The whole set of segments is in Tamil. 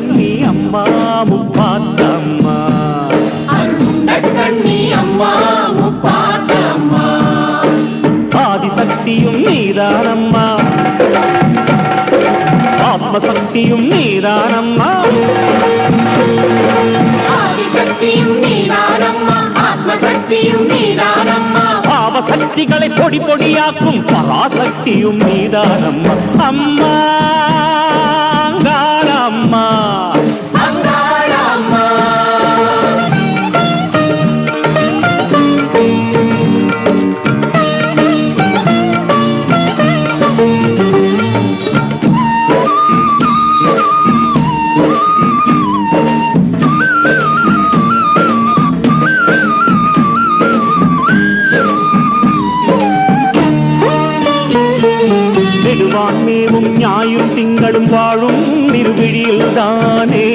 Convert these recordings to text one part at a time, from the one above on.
கண்ணி அம்மாவும் பார்த்தம்மா கண்ணி அம்மாவும் பார்த்தம்மா ஆதிசக்தியும் நீதானம்மா. ஆத்மசக்தியும் நீதானம்மா. ஆதிசக்தியும் நீதானம்மா ஆத்மசக்தியும் நீதானம்மா. பாவசக்திகளை பொடி பொடியாக்கும் பராசக்தியும் நீதானம்மா. அம்மா. நெடுவான் மேவும் ஞாயும் திங்களும் வாழும் நிறுவிழியில் தானே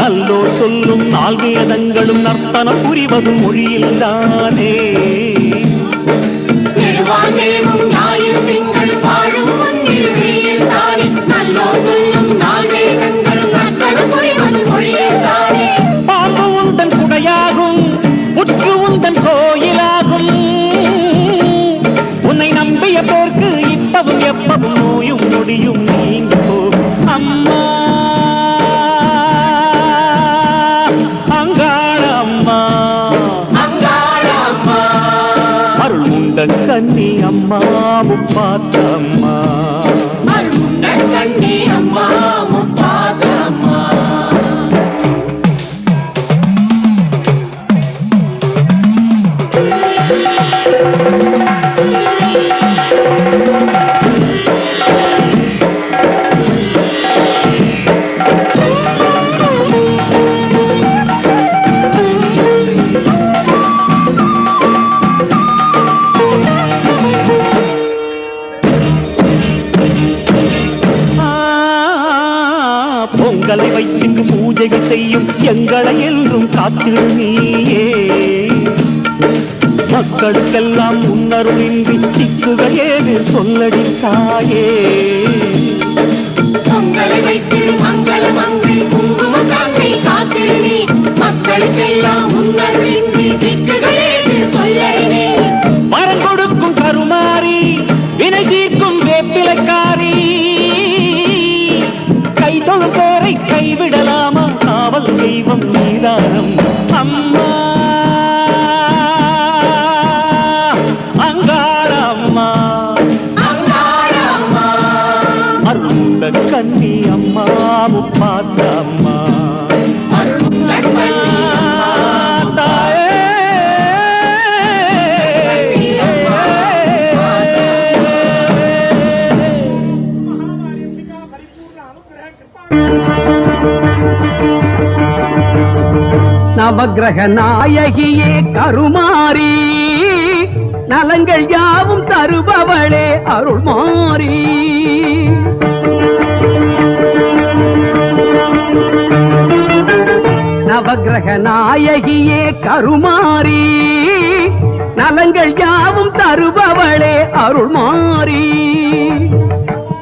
நல்லோர் சொல்லும் நால்வேதங்களும் நர்த்தனம் புரிவதும் மொழியில் தானே அங்காள அம்மா அங்காள அம்மா அருள் உண்ட கன்னி அம்மா முப்பாத்த பொங்கலை வைத்து பூஜைகள் செய்யும் எங்களை என்றும் காத்திடு மக்களுக்கெல்லாம் முன்னருளின்றி திக்குகள் ஏது சொல்லடி தாயே. பொங்கலை வைத்திடும் மங்கள மங்கள் கண்ணி அம்மா முப்பாத்த அம்மா. நவகிரக நாயகியே கருமாறி. நலங்கள் யாவும் தருபவளே அருள்மாரி நாயகியே கருமாறி நலங்கள் யாவும் தருபவளே அருள்மாரி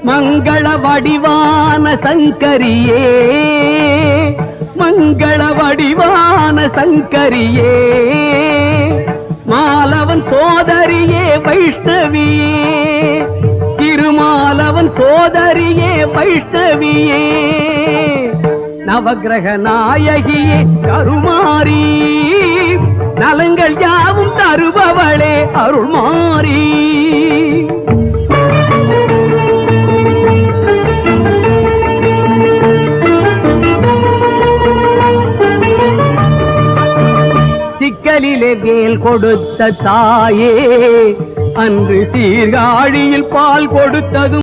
மங்கள வடிவான சங்கரியே மங்கள வடிவான சங்கரியே. மாலவன் சோதரியே வைஷ்ணவியே திருமாலவன் சோதரியே வைஷ்ணவியே. நவகிரக நாயகியே கருமாரி நலங்கள் யாவும் தருபவளே அருள்மாரி சிக்கலிலே வேல் கொடுத்த தாயே அன்று சீர்காழியில் பால் கொடுத்ததும்